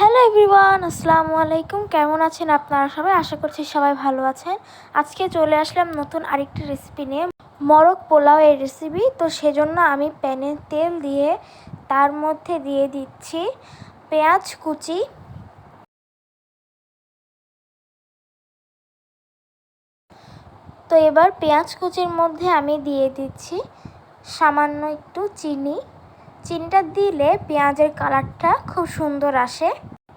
Hello everyone, আসসালামু আলাইকুম। কেমন আছেন আপনারা সবাই? আশা করছি সবাই ভালো আছেন। আজকে চলে আসলাম নতুন আরেকটি রেসিপি নিয়ে। মরক পোলাও এর রেসিপি তো সেজন্য আমি প্যানে তেল দিয়ে তার মধ্যে দিয়ে দিচ্ছি পেঁয়াজ কুচি। তো এবার পেঁয়াজ কুচির মধ্যে আমি দিয়ে দিচ্ছি সামান্য একটু চিনি। চিনিটা দিলে পেঁয়াজের কালারটা খুব সুন্দর আসে।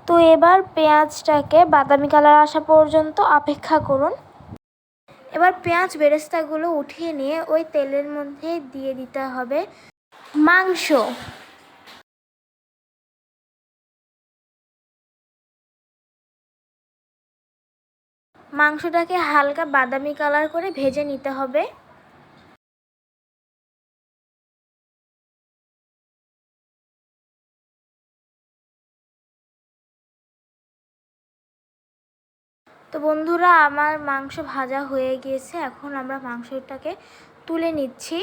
তো এবার পেঁয়াজটাকে বাদামি কালার আসা পর্যন্ত অপেক্ষা করুন। এবার পেঁয়াজ বেরেস্তাগুলো উঠিয়ে নিয়ে ওই তেলের মধ্যে দিয়ে দিতে হবে মাংস। মাংসটাকে হালকা বাদামি কালার করে ভেজে নিতে হবে। তো বন্ধুরা, আমার মাংস ভাজা হয়ে গিয়েছে। এখন আমরা মাংসটাকে তুলে নিচ্ছি।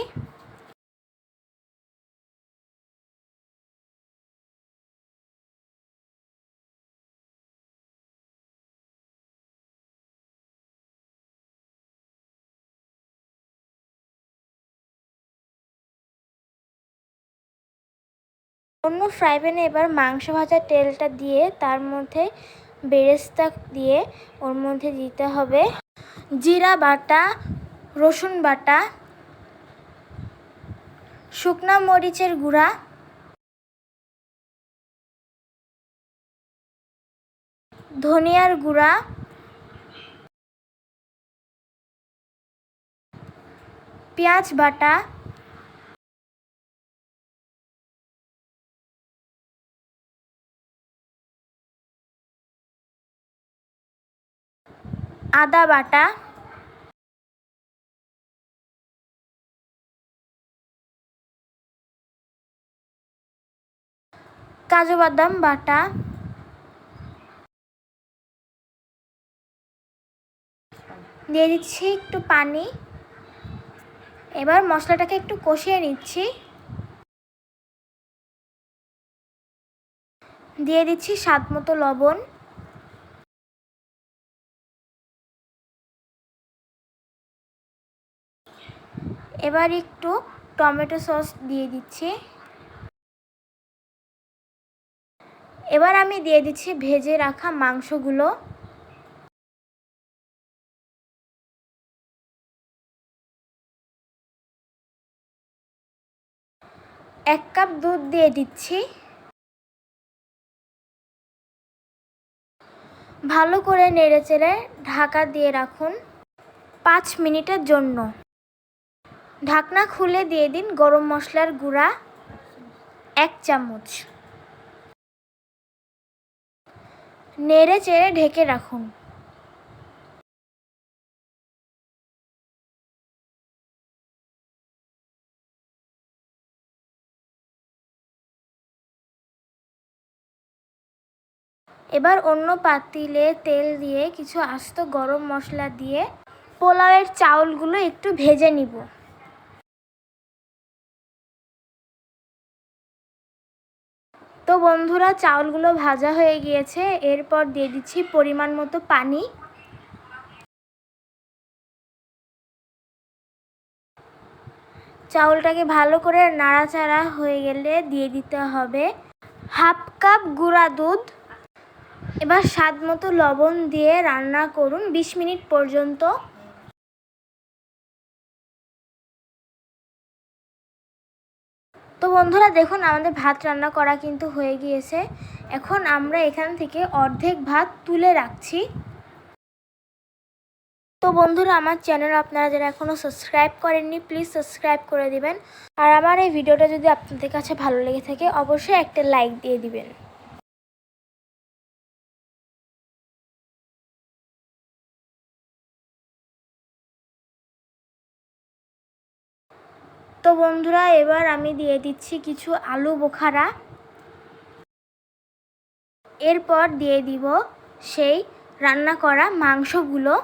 অন্য ফ্রাই প্যানে এবার মাংস ভাজার তেলটা দিয়ে তার মধ্যে বেরেস্তা দিয়ে ওর মধ্যে দিতে হবে জিরা বাটা, রসুন বাটা, শুকনা মরিচের গুঁড়া, ধনিয়ার গুঁড়া, পেঁয়াজ বাটা আদা বাটা। কাজু বাদাম বাটা। দিয়ে দিচ্ছি একটু পানি। এবার মশলাটাকে একটু কষিয়ে নিচ্ছি। দিয়ে দিচ্ছি স্বাদ মতো লবণ। এবার একটু টমেটো সস দিয়ে দিচ্ছি। এবার আমি দিয়ে দিচ্ছি ভেজে রাখা মাংসগুলো। এক কাপ দুধ দিয়ে দিচ্ছি। ভালো করে নেড়ে চেড়ে ঢাকা দিয়ে রাখুন। পাঁচ মিনিটের জন্য। ঢাকনা খুলে দিয়ে দিন গরম মশলার গুঁড়া এক চামচ। নেড়ে চেড়ে ঢেকে রাখুন। এবার অন্য পাতিলে তেল দিয়ে কিছু আস্ত গরম মশলা দিয়ে পোলাওয়ের চাউলগুলো একটু ভেজে নিব। বন্ধুরা, চাউলগুলো ভাজা হয়ে গিয়েছে। এরপর দিয়ে দিচ্ছি পরিমাণ মতো পানি। চাউলটাকে ভালো করে নাড়াচাড়া হয়ে গেলে দিয়ে দিতে হবে হাফ কাপ গুঁড়া দুধ। এবার স্বাদ মতো লবণ দিয়ে রান্না করুন ২০ মিনিট পর্যন্ত। তো বন্ধুরা দেখুন, আমাদের ভাত রান্না করা কিন্তু হয়ে গিয়েছে। এখন আমরা এখান থেকে অর্ধেক ভাত তুলে রাখছি। তো বন্ধুরা, আমার চ্যানেল আপনারা যারা এখনও সাবস্ক্রাইব করেননি, প্লিজ সাবস্ক্রাইব করে দিবেন। আর আমার এই ভিডিওটা যদি আপনাদের কাছে ভালো লেগে থাকে, অবশ্যই একটা লাইক দিয়ে দিবেন। তো বন্ধুরা, এবার আমি দিয়ে দিচ্ছি কিছু আলু বোখারা। এরপর দিয়ে দিব সেই রান্না করা মাংসগুলো।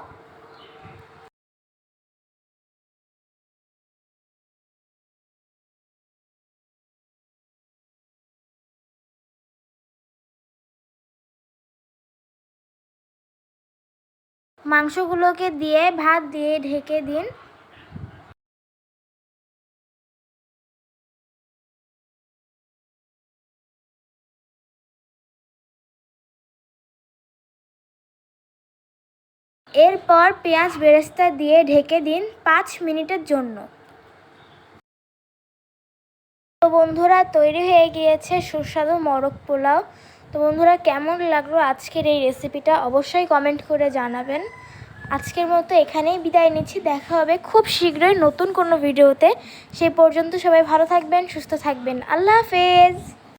মাংসগুলোকে দিয়ে ভাত দিয়ে ঢেকে দিন। এরপর পেঁয়াজ বেরেস্তা দিয়ে ঢেকে দিন পাঁচ মিনিটের জন্য। তো বন্ধুরা, তৈরি হয়ে গিয়েছে সুস্বাদু মরক পোলাও। তো বন্ধুরা, কেমন লাগল আজকের এই রেসিপিটা অবশ্যই কমেন্ট করে জানাবেন। আজকের মতো এখানেই বিদায় নিচ্ছি। দেখা হবে খুব শীঘ্রই নতুন কোনো ভিডিওতে। সেই পর্যন্ত সবাই ভালো থাকবেন, সুস্থ থাকবেন। আল্লাহ হাফেজ!